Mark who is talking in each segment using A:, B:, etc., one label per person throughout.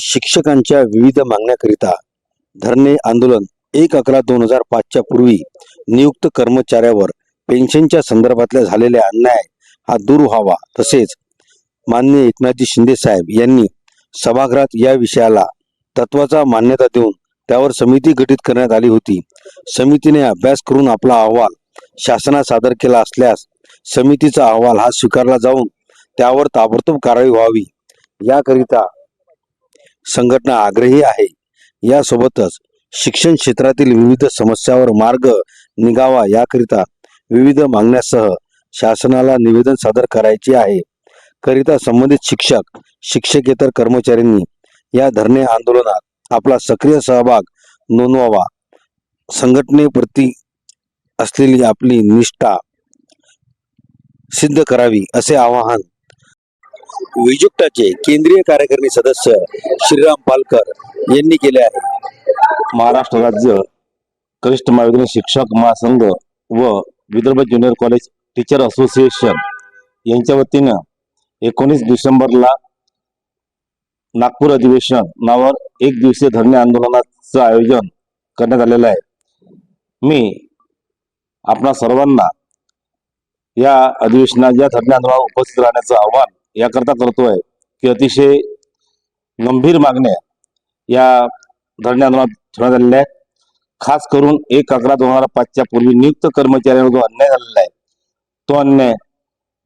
A: शिक्षकांच्या विविध मागण्याकरिता धरणे आंदोलन एक अकरा दोन हजार पाचच्या पूर्वी नियुक्त कर्मचाऱ्यावर पेन्शनच्या संदर्भातल्या झालेल्या अन्याय हा दूर व्हावा. तसेच मान्य एकनाथजी शिंदे साहेब यांनी सभागृहात या विषयाला तत्वाचा मान्यता देऊन त्यावर समिती गठीत करण्यात आली होती. समितीने अभ्यास करून आपला अहवाल शासनात सादर केला असल्यास समितीचा अहवाल हा स्वीकारला जाऊन त्यावर ताबडतोब कारवाई व्हावी. याकरिता संघटना आग्रही आहे. यासोबतच शिक्षण क्षेत्रातील विविध समस्यावर मार्ग निघावा याकरिता विविध मागण्यासह शासनाला निवेदन सादर करायचे आहे. करिता संबंधित शिक्षक शिक्षकेतर कर्मचाऱ्यांनी या धरणे आंदोलनात आपला सक्रिय सहभाग नोंदवावा. संघटनेप्रती असलेली आपली निष्ठा सिद्ध करावी असे आवाहन विजुक्ताचे केंद्रीय कार्यकारिणी सदस्य श्रीराम पालकर यांनी केले आहे.
B: महाराष्ट्र राज्य कनिष्ठ महाविद्यालय शिक्षक महासंघ व Vidarbha junior college teacher association यांच्या वतीनं एकोणीस डिसेंबरला नागपूर अधिवेशन नावावर एक दिवसीय धरणे आंदोलनाचं आयोजन करण्यात आलेलं आहे. मी आपणा सर्वांना या अधिवेशनात या धरणे उपस्थित राहण्याचं आव्हान याकरता करतोय की अतिशय गंभीर मागण्या या धरणे ठेवण्यात आलेल्या आहेत. खास करून एक अकरा दोन हजार पाचच्या पूर्वी नियुक्त कर्मचाऱ्यांवर जो अन्याय झालेला आहे तो अन्याय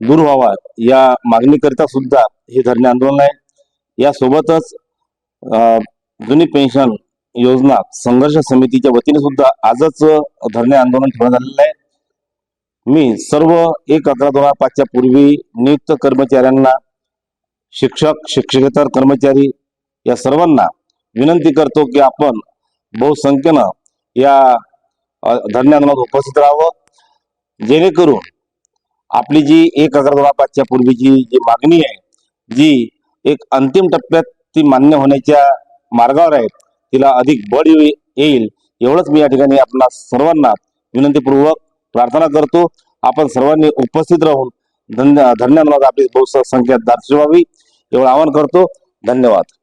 B: दूर व्हावा या मागणीकरिता सुद्धा हे धरणे आंदोलन आहे. यासोबतच जुनी पेन्शन योजना संघर्ष समितीच्या वतीने सुद्धा आजच धरणे आंदोलन ठेवण्यात आलेलं आहे. मी सर्व एक अकरा दोन हजार पाचच्या पूर्वी नियुक्त कर्मचाऱ्यांना शिक्षक शिक्षकेतर कर्मचारी या सर्वांना विनंती करतो की आपण बहुसंख्येनं या अ, उपस्थित राहावं. जेणेकरून आपली जी एक अकरा दोन पाचच्या पूर्वीची जी मागणी आहे जी एक अंतिम टप्प्यात ती मान्य होण्याच्या मार्गावर आहे तिला अधिक बळ येईल एवढंच मी या ठिकाणी आपल्या सर्वांना विनंतीपूर्वक प्रार्थना करतो. आपण सर्वांनी उपस्थित राहून धन्य धन्यवाद आपली बहुसंख्या दाखवावी एवढं आवाहन करतो. धन्यवाद.